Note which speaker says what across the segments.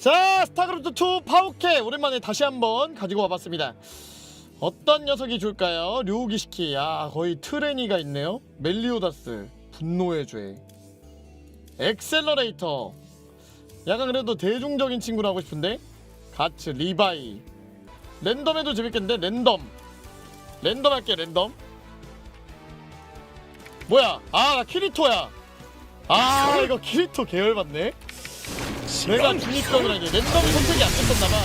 Speaker 1: 자 스타크래프트 2 파워캐 오랜만에 다시 한번 가지고 와봤습니다. 어떤 녀석이 줄까요? 류기시키. 야 거의 트레니가 있네요. 멜리오다스 분노의 죄. 엑셀러레이터. 약간 그래도 대중적인 친구로 하고 싶은데? 가츠 리바이. 랜덤해도 재밌겠는데? 랜덤. 랜덤 할게 랜덤. 뭐야? 아나 키리토야. 아 이거 키리토 계열 받네 내가 중립병이라 이제 랜덤 선택이 안 됐었나봐.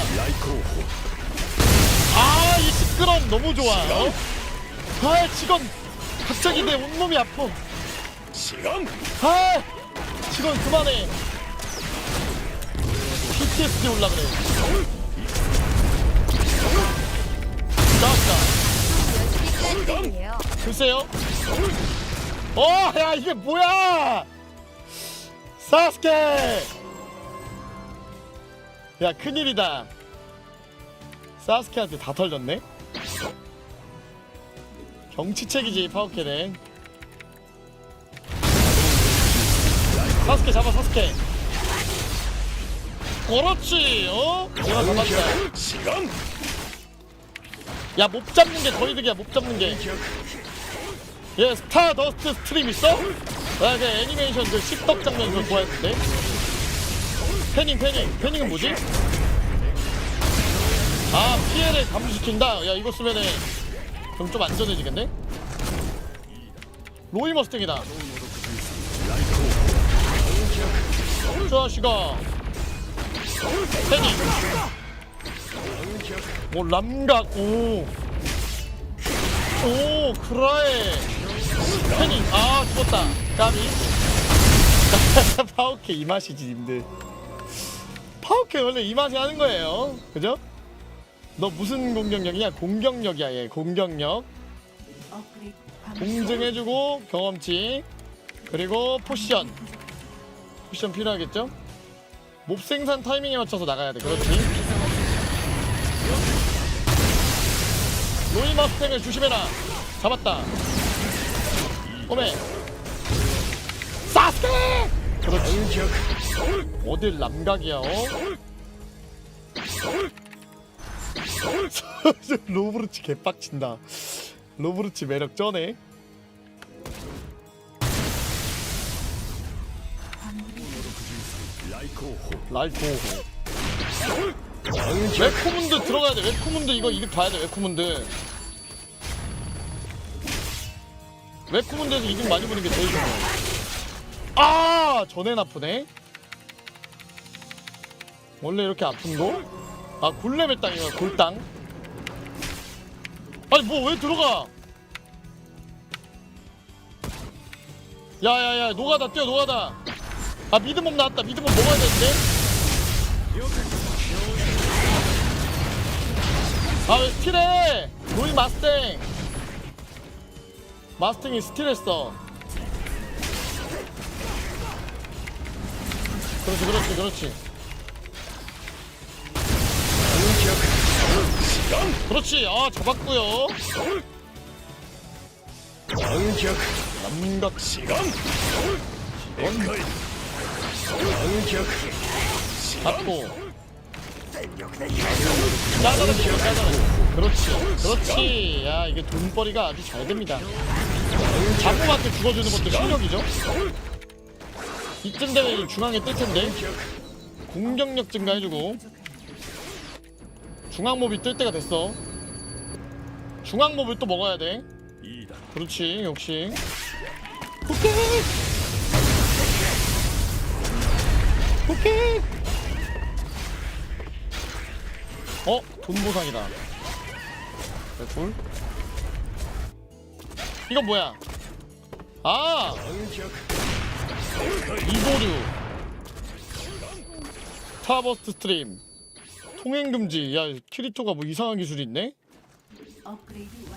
Speaker 1: 아이 시끄럼 너무 좋아 어? 아 직원 갑자기 내 온몸이 아파. 아 직원 그만해. PTSD 올라 그래 나왔다. 글쎄요. 어야 이게 뭐야? 사스케 야 큰일이다. 사스케한테 다 털렸네? 경치책이지 파워캐는 사스케 잡아 사스케. 그렇지 어? 내가 잡았다.
Speaker 2: 시간!
Speaker 1: 야못 잡는 게더 이득이야 못 잡는 게. 얘 스타 더스트 스트림 있어? 나그 애니메이션 그 십덕 장면 그거 좋아했는데 패닝 패닝. 패닝은 뭐지? 아 피해를 감소시킨다. 야 이거 쓰면은 그럼 좀 안전해지겠네? 로이 머스탱이다. 자식아 패닝. 오 람각 오. 오 그라에 패닝. 아 죽었다. 까비. 파워케 이 맛이지 님들 파워케 원래 이 맛이 하는 거예요. 그죠? 너 무슨 공격력이냐? 공격력이야 얘. 공격력. 공증해주고 경험치. 그리고 포션. 포션 필요하겠죠? 몹 생산 타이밍에 맞춰서 나가야 돼. 그렇지? 로이 마스탱을 조심해라. 잡았다. 오메. 사스케 그렇지 어딜 남각이야 어? 로브르치 개빡친다. 로브르치 매력 쩌네. 라이코호 웨코문드 들어가야 돼 웨코문드. 이거 이득 봐야 돼 웨코문드. 웨코문드에서 이득 많이 보는 게 제일 중요해 아 전엔 아프네. 원래 이렇게 아픈 거? 아 골렘의 땅이야 골땅 아니 뭐 왜 들어가? 야야야 노가다 뛰어 노가다. 아 미드몸 나왔다. 미드몸 먹어야 되는데. 아왜 스틸해? 로이 마스탱. 마스탱이 스틸했어 그렇지 그렇지 그렇지. 그렇지 아 잡았고요.
Speaker 2: 반격
Speaker 1: 남각
Speaker 2: 시간 에카이 반격
Speaker 1: 잡고. 짜자는 짜자는 그렇지 그렇지. 야 이게 돈벌이가 아주 잘 됩니다. 자꾸한테 죽어주는 것도 실력이죠 이쯤 되면 중앙에 뜰 텐데. 공격력 증가해주고. 중앙 몹이 뜰 때가 됐어. 중앙 몹을 또 먹어야 돼. 그렇지 역시. 오케이! 오케이! 어? 돈 보상이다. 둘. 이건 뭐야? 아 이보류 스타버스트 스트림 통행금지 야 키리토가 뭐 이상한 기술이 있네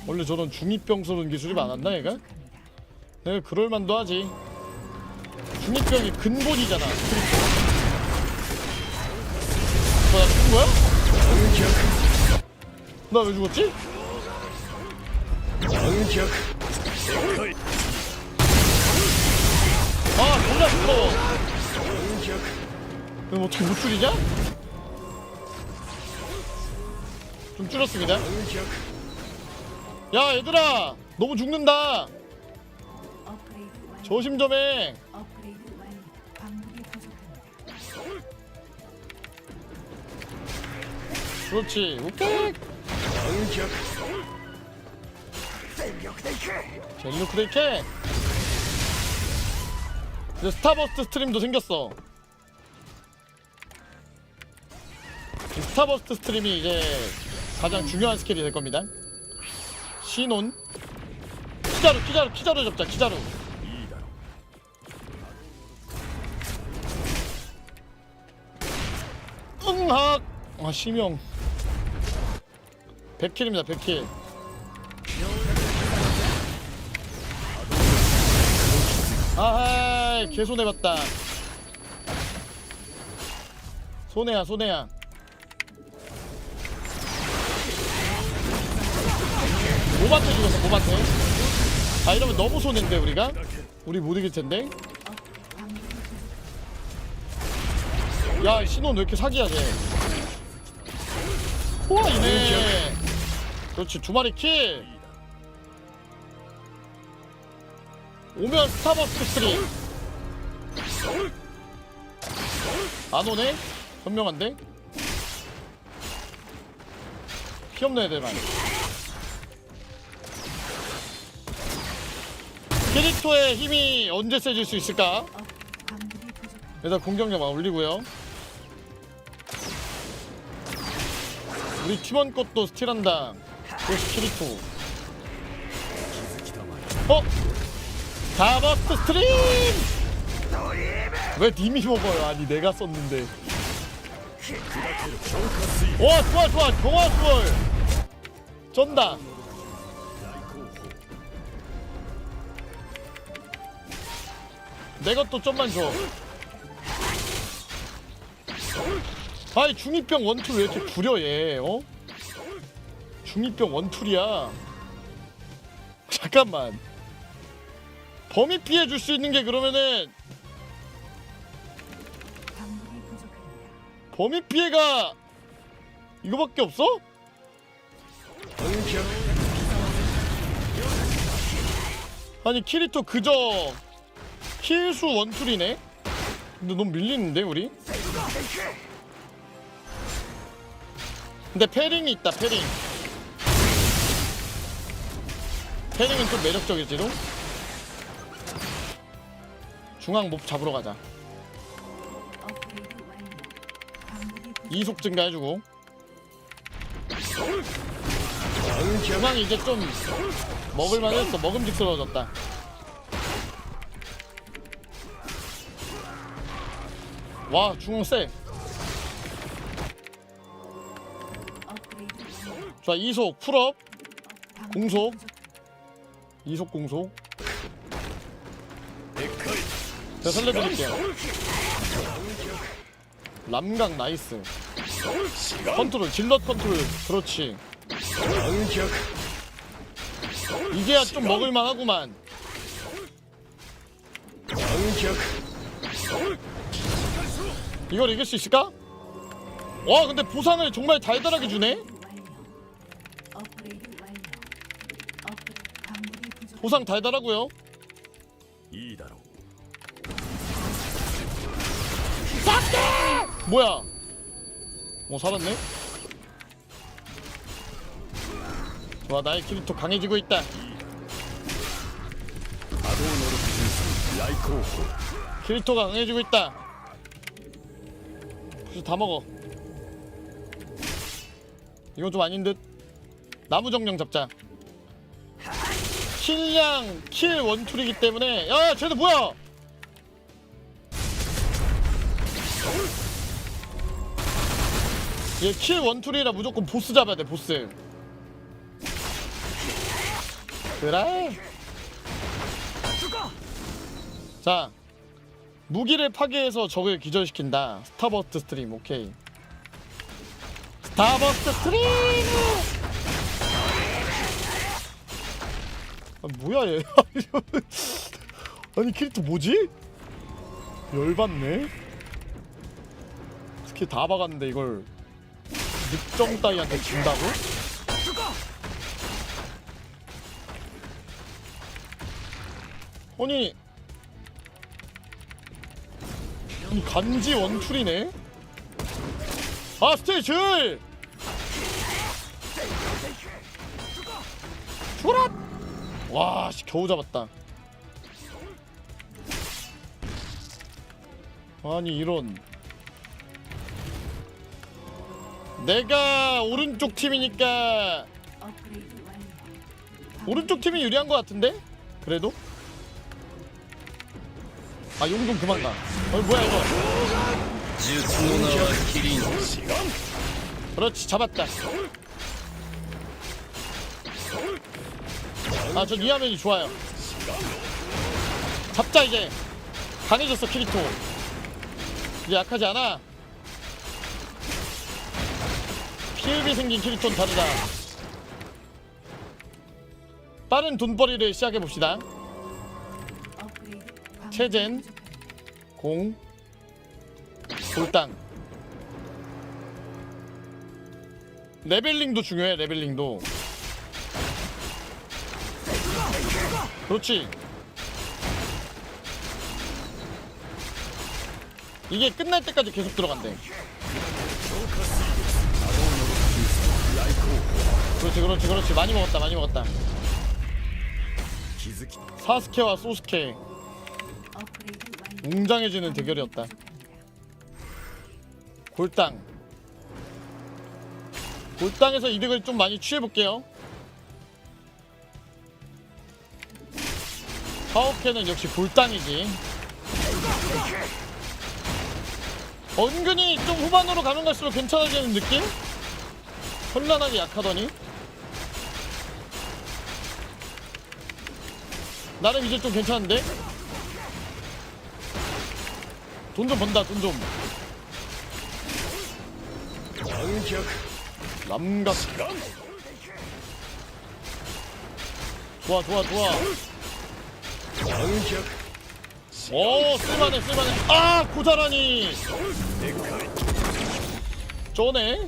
Speaker 1: 원래 저런 중이병 쏘는 기술이 많았나 얘가? 내가 그럴만도 하지 중이병이 근본이잖아 키리토 너나 죽은 거야? 나 왜 죽었지?
Speaker 2: 잡고
Speaker 1: 그럼 어떻게 못 줄이냐? 좀 줄었습니다. 야 얘들아 너무 죽는다 조심 좀 해. 그렇지 오케이 젤류 크레이크 이제 스타버스트 스트림도 생겼어. 이 스타버스트 스트림이 이제 가장 중요한 스킬이 될 겁니다. 신온 키자루 키자루 키자루 잡자 키자루. 응학 아 심형. 100킬입니다 100킬. 아하 이 개 손해봤다. 손해야 손해야. 모바테 죽었어 모바테 아 이러면 너무 손해인데 우리가? 우리 못 이길 텐데? 야 신혼 왜 이렇게 사기야 쟤 우와 이네. 그렇지 두 마리 킬. 오면 스타버스트 스트림 안 오네? 현명한데? 피 없는 애들만 캐릭터의 힘이 언제 세질 수 있을까? 일단 공격력만 올리고요 우리 팀원 것도 스틸한다 그것이 키리토 어? 다버스트 스트림! 왜 님이 먹어요? 아니 내가 썼는데. 와 좋아 좋아. 경화 수월 쩐다. 내 것도 좀만 줘. 아이 중이병 원툴 왜 이렇게 구려 얘? 어? 중이병 원툴이야. 잠깐만. 범위 피해 줄 수 있는 게 그러면은 범위 피해가 이거밖에 없어? 아니 키리토 그저 킬수 원툴이네? 근데 너무 밀리는데 우리? 근데 패링이 있다 패링 패링은 좀 매력적일지도? 중앙 몹 잡으러 가자 이속 증가해주고. 중앙이 이제 좀 먹을만 했어 먹음직스러워졌다 와 중앙 세. 자 이속 풀업 공속. 이속 공속. 제가 살려드릴게요 람각 나이스. 컨트롤 질럿 컨트롤 그렇지. 이제야 좀 먹을만 하구만. 이걸 이길 수 있을까? 와 근데 보상을 정말 달달하게 주네. 보상 달달하고요
Speaker 2: 이다로.
Speaker 1: 뭐야? 어 살았네? 좋아 나의 캐릭터 강해지고 있다. 캐릭터가 강해지고 있다. 다 먹어. 이건 좀 아닌 듯. 나무 정령 잡자. 킬량 킬 원툴이기 때문에. 야 쟤들 뭐야 얘킬 원툴이라 무조건 보스 잡아야 돼 보스. 그래? 자 무기를 파괴해서 적을 기절시킨다. 스타버스트 스트림 오케이. 스타버스트 스트림! 아, 뭐야 얘. 아니 캐릭터 뭐지? 열받네? 스킬 다 박았는데 이걸 늑정 따위한테 진다고? 아니 아니 간지 원툴이네? 아 스테이지! 죽어라! 와 씨, 겨우 잡았다 아니 이런 내가 오른쪽 팀이니까
Speaker 3: 완료.
Speaker 1: 오른쪽 팀이 유리한 것 같은데? 그래도? 아 용돈 그만 가. 어 뭐야 이거? 그렇지 잡았다. 아전 이 화면이 좋아요. 잡자 이제. 강해졌어 키리토. 이제 약하지 않아. 피흡이 생긴 키리토는 다르다. 빠른 돈벌이를 시작해 봅시다.
Speaker 3: 업그레이드 광물이
Speaker 1: 체젠. 공 돌땅 레벨링도 중요해 레벨링도 그렇지 이게 끝날 때까지 계속 들어간대 그렇지 그렇지 그렇지. 많이 먹었다 많이 먹었다. 사스케와 소스케.
Speaker 3: 아,
Speaker 1: 웅장해지는 대결이었다. 골당. 골당에서 이득을 좀 많이 취해볼게요. 파워캐는 역시 골당이지. 은근히 좀 후반으로 가면 갈수록 괜찮아지는 느낌? 현란하게 약하더니? 나름 이제 좀 괜찮은데? 돈 좀 번다 돈 좀. 남각 좋아 좋아 좋아. 오 쓸만해 쓸만해. 아 고자라니. 쪼네.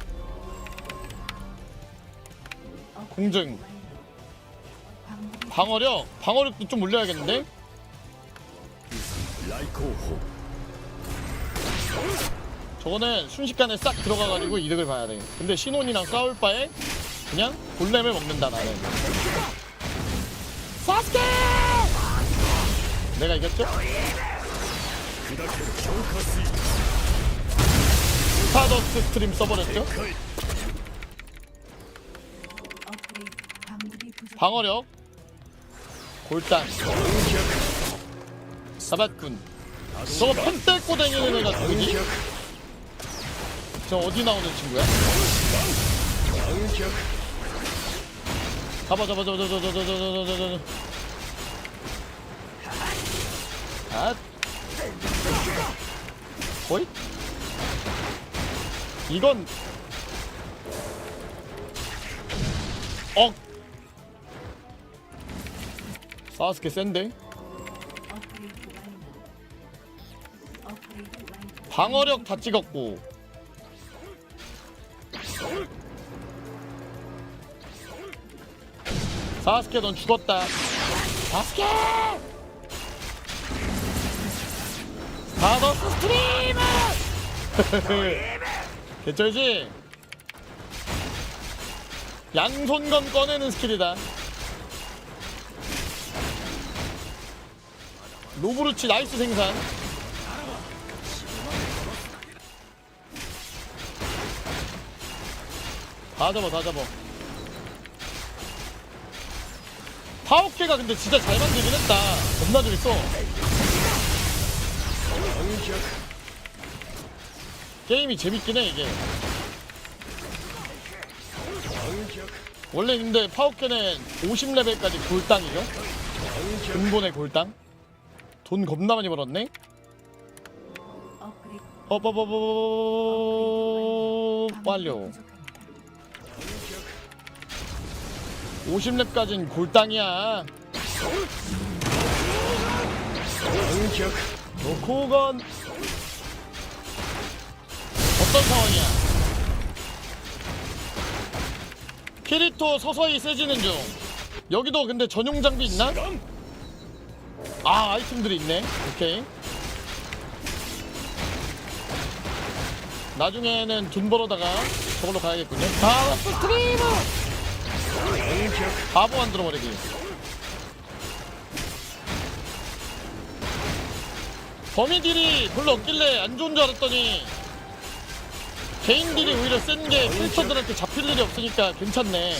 Speaker 1: 공증
Speaker 3: 광물이
Speaker 1: 방어력? 방어력도 좀 올려야겠는데? 저거는 순식간에 싹 들어가가지고 이득을 봐야 돼 근데 신혼이랑 싸울 바에 그냥 골렘을 먹는다 나는 사스케! 내가 이겼죠? 스타더스 스트림 써버렸죠? 방어력 골단.
Speaker 2: 반격
Speaker 1: 사bat군 저거 펜 떼고 다니는 애가?
Speaker 2: 반격
Speaker 1: 저 어디 나오는 친구야? 잡아 잡아 잡아 잡아 잡아 잡아 잡아 잡아 아. 거의 이건. 억 사스케 센데. 방어력 다 찍었고. 사스케 넌 죽었다. 사스케 스타더스 스트리머! 개쩔지? 양손건 꺼내는 스킬이다 로브루치 나이스 생산. 다 잡아 다 잡아. 파워케가 근데 진짜 잘 만들긴 했다. 겁나 재밌어. 게임이 재밌긴 해 이게. 원래 근데 파워케는 50레벨까지 골당이죠? 근본의 골당 돈 겁나 많이 벌었네? 어버버버 완료.
Speaker 3: 부족합니다.
Speaker 1: 50렙까진 골당이야.
Speaker 2: 반격.
Speaker 1: 노코건 어떤 상황이야? 키리토 서서히 세지는 중. 여기도 근데 전용 장비 있나? 아 아이템들이 있네. 오케이. 나중에는 돈 벌어다가 저걸로 가야겠군요. 아 스트리머! 바보 만들어버리기. 범위 딜이 별로 없길래 안 좋은 줄 알았더니 개인 딜이 오히려 센 게 필터들한테 잡힐 일이 없으니까 괜찮네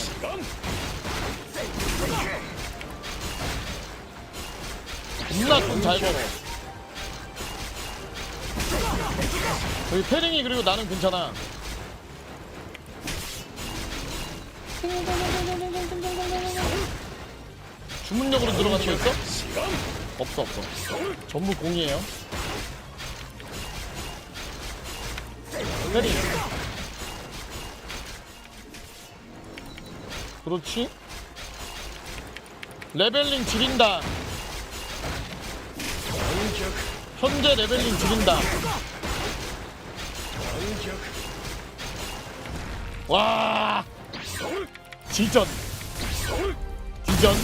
Speaker 1: 겁나 돈 잘 벌어. 여기 패링이 그리고 나는 괜찮아. 주문력으로 들어가는 거 있어? 없어 없어. 전부 공이에요. 패링. 그렇지? 레벨링
Speaker 2: 공격
Speaker 1: 현재 레벨링
Speaker 2: 공격
Speaker 1: 와! 지전. 지전.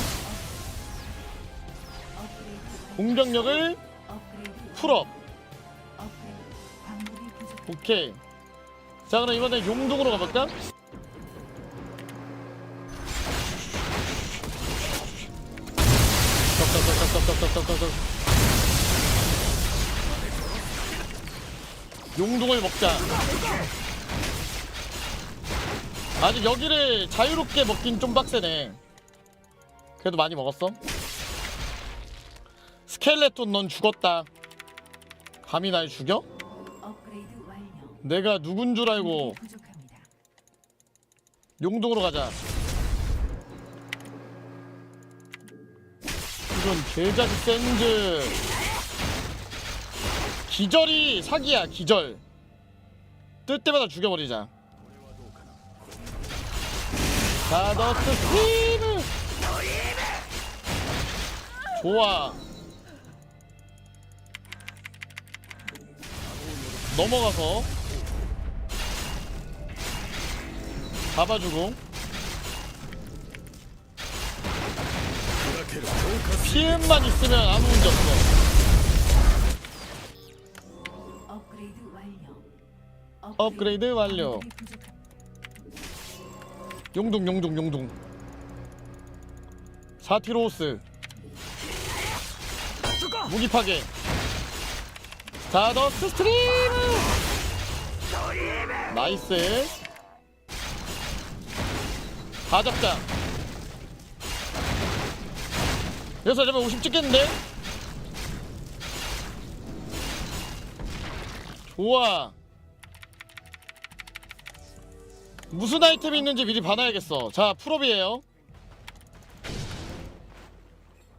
Speaker 1: 공격력을 풀업 오케이. 자 그럼 이번에 용둥으로 가볼까? 떡떡떡떡떡떡떡떡떡. 용둥을 먹자 아직 여기를 자유롭게 먹긴 좀 빡세네 그래도 많이 먹었어 스켈레톤 넌 죽었다 감히 날 죽여? 내가 누군 줄 알고 용동으로 가자. 이건 개자식 샌즈. 기절이 사기야, 기절. 뜰 때마다 죽여버리자. 가더스 스티브! 좋아. 넘어가서 잡아주고 피해만 있으면 아무 문제 없어.
Speaker 3: 업그레이드 완료.
Speaker 1: 용둥 용둥 용둥. 사티로스 무기 파괴. 스타더스 스트리무. 나이스. 다 잡자. 여기서 잡으면 50 찍겠는데? 좋아. 무슨 아이템이 있는지 미리 봐놔야겠어. 자, 풀업이에요.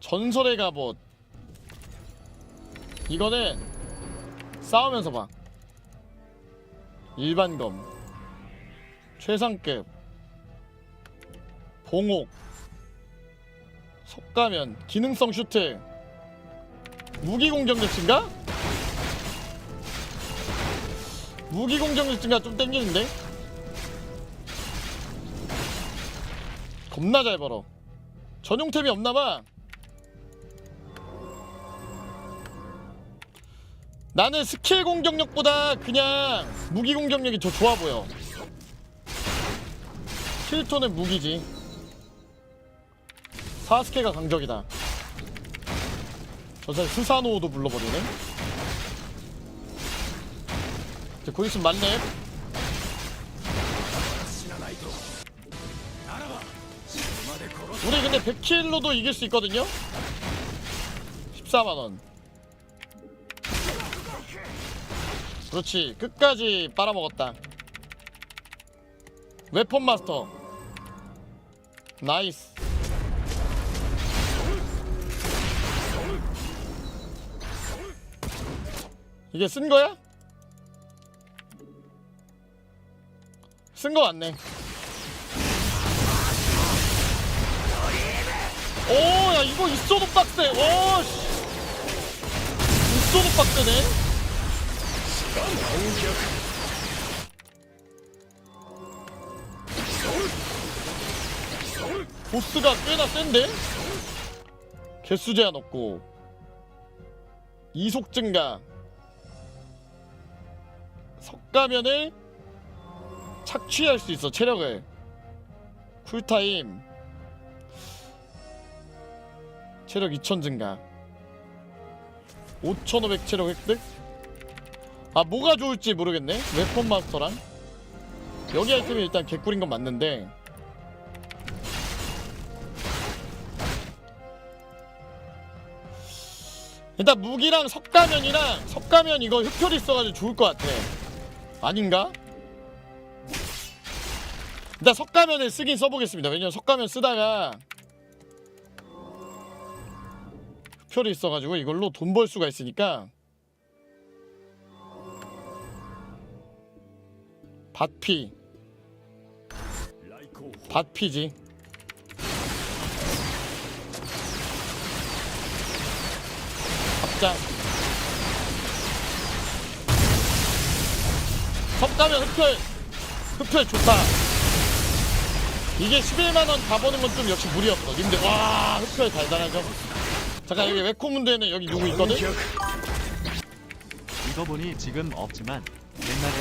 Speaker 1: 전설의 갑옷. 이거는 싸우면서 봐. 일반검. 최상급. 봉옥. 속가면. 기능성 슈트. 무기 공격력 증가? 무기 공격력 증가 좀 땡기는데? 겁나 잘 벌어. 전용템이 없나봐. 나는 스킬 공격력보다 그냥 무기 공격력이 더 좋아 보여. 킬토는 무기지. 사스케가 강적이다. 저 사람 스사노도 불러버리네. 이제 곧 있으면 만렙. 우리 근데 100킬로도 이길 수 있거든요? 14만원. 그렇지. 끝까지 빨아먹었다. 웨폰 마스터. 나이스. 이게 쓴 거야? 쓴 거 같네 오, 야, 이거 있어도 빡세. 오, 씨. 있어도 빡세네. 보스가 꽤나 센데? 개수 제한 없고 이속 증가 석가면을 착취할 수 있어 체력을 쿨타임 체력 2000 증가. 5500 체력 획득? 아 뭐가 좋을지 모르겠네. 웨폰 마스터랑 여기 아이템이 일단 개꿀인 건 맞는데. 일단 무기랑 석가면이랑 석가면 이거 흡혈 있어가지고 좋을 것 같아. 아닌가? 일단 석가면을 쓰긴 써보겠습니다. 왜냐면 석가면 쓰다가 흡혈이 있어가지고 이걸로 돈 벌 수가 있으니까 밭피. 밭피지. 합장. 석가면 흡혈 흡혈 좋다. 이게 11만원 다 버는 건 좀 역시 무리였어 님들 와 흡혈 달달하죠 잠깐 여기 웨코문드에는 여기 누구 있거든?
Speaker 4: 이거 보니 지금 없지만 옛날에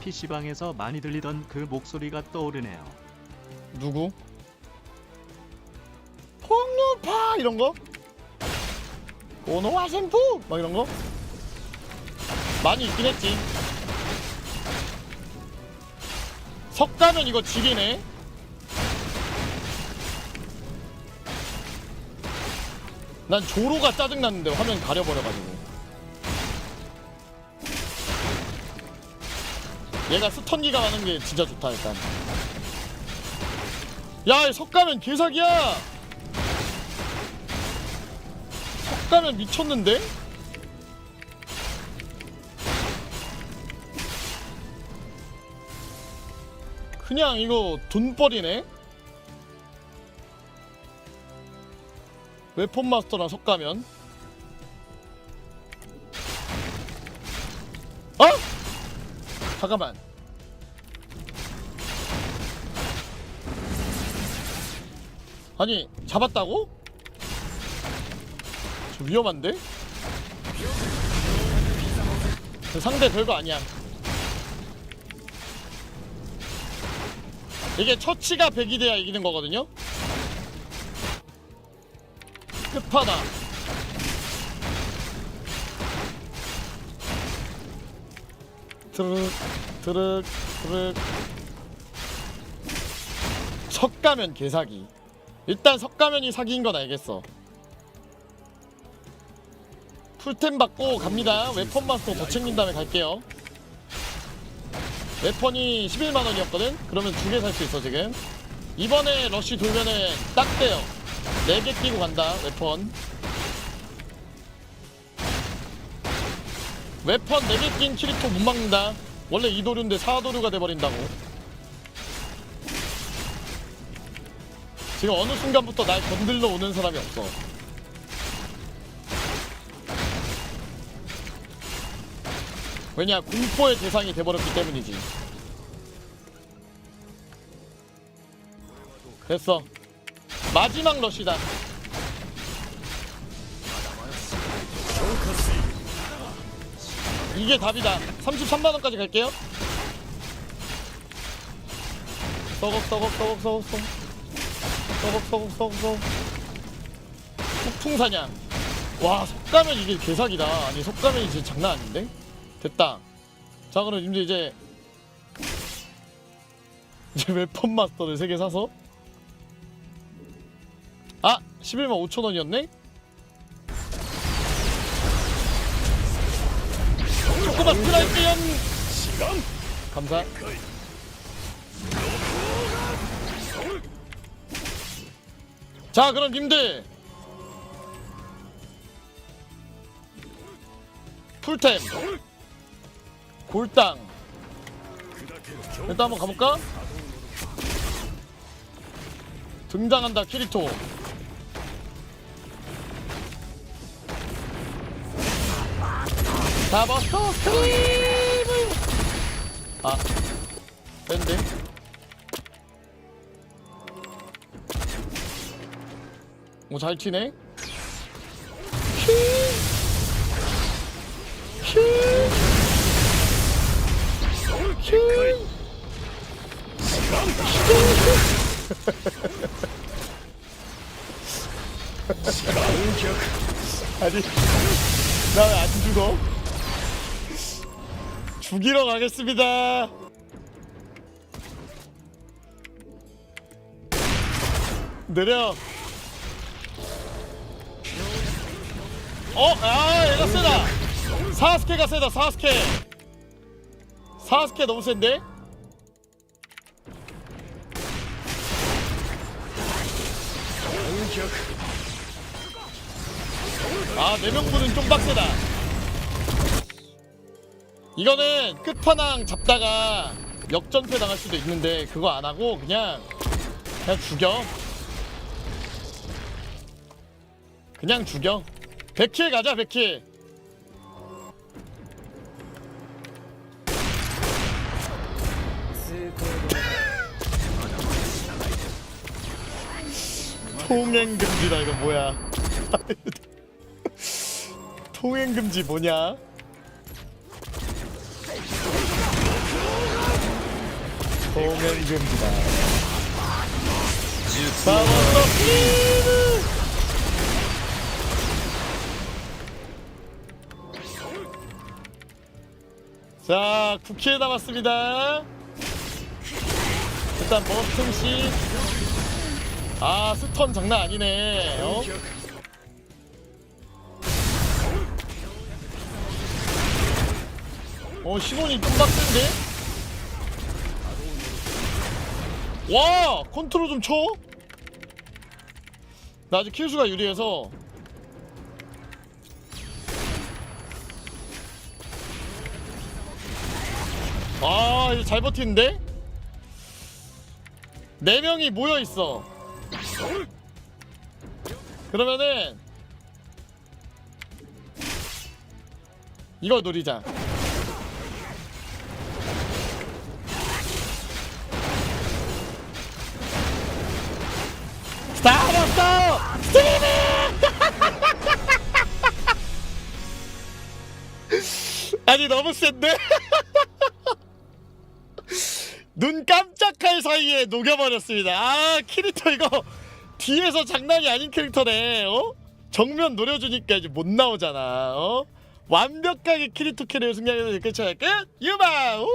Speaker 4: PC방에서 많이 들리던 그 목소리가 떠오르네요.
Speaker 1: 누구? 폭류파 이런 거? 오노와 샘프 막 이런 거? 많이 있긴 했지. 석가면 이거 지리네. 난 조로가 짜증났는데 화면 가려버려가지고. 얘가 스턴기가 많은 게 진짜 좋다 일단. 야, 이 석가면 개사기야. 석가면 미쳤는데? 그냥 이거 돈벌이네. 웨폰 마스터랑 석가면. 어? 잠깐만. 아니 잡았다고? 저 위험한데? 그 상대 별거 아니야 이게 처치가 100이 돼야 이기는 거거든요? 끝판왕 드륵 드륵 드륵 석가면 개사기 일단 석가면이 사기인 건 알겠어. 풀템 받고 갑니다. 웨폰 마스터 더 챙긴 다음에 갈게요. 웨폰이 11만원이었거든? 그러면 두 개 살 수 있어, 지금. 이번에 러쉬 돌면은 딱 돼요. 4개 끼고 간다, 웨폰. 웨폰 4개 낀 키리토 못 막는다. 원래 2도류인데 4도류가 돼버린다고. 지금 어느 순간부터 날 건들러 오는 사람이 없어. 왜냐 공포의 대상이 돼버렸기 때문이지. 됐어. 마지막 러시다. 이게 답이다. 33만 원까지 갈게요. 썩억 썩억 썩억 썩억 썩억. 썩썩썩썩 폭풍사냥 와 속가면 이게 개사기다 아니 속가면이 진짜 장난 아닌데 됐다 자 그럼 님들 이제 이제 웨폰 마스터를 3개 사서 아 11만 5천원이었네? 조그마 트라이피언
Speaker 2: 시간!
Speaker 1: 감사. 자 그럼 님들! 풀템. 골당. 일단 한번 가볼까? 등장한다 키리토 잡았어 스크림을 아 뺀데 뭐잘 큐 아니 나왜안 죽어? 죽이러 가겠습니다. 내려. 어, 아, 얘가 세다. 사스케가 세다. 사스케. 사스케 너무 센데? 아, 네 명분은 좀 빡세다. 이거는 끝판왕 잡다가 역전패 당할 수도 있는데 그거 안 하고 그냥 그냥 죽여. 그냥 죽여. 100킬 가자, 100킬. 통행금지다 이거 뭐야? 통행금지 뭐냐? 통행금지다. 싸웠어 피드. 자, 9킬 남았습니다. 일단 머스팅씨. 아, 스턴 장난 아니네. 어? 어, 시몬이 좀 빡센데? 와! 컨트롤 좀 쳐? 나 아직 킬수가 유리해서 아, 이거 잘 버티는데? 네 명이 모여 있어. 그러면은 이거 노리자. 스타벅스 스트리밍! 아니 너무 센데? 눈 깜짝할 사이에 녹여버렸습니다. 아 캐릭터 이거 뒤에서 장난이 아닌 캐릭터네. 어? 정면 노려주니까 이제 못 나오잖아. 어? 완벽하게 키리토 캐리어 승리하면서 끝! 유바! 우!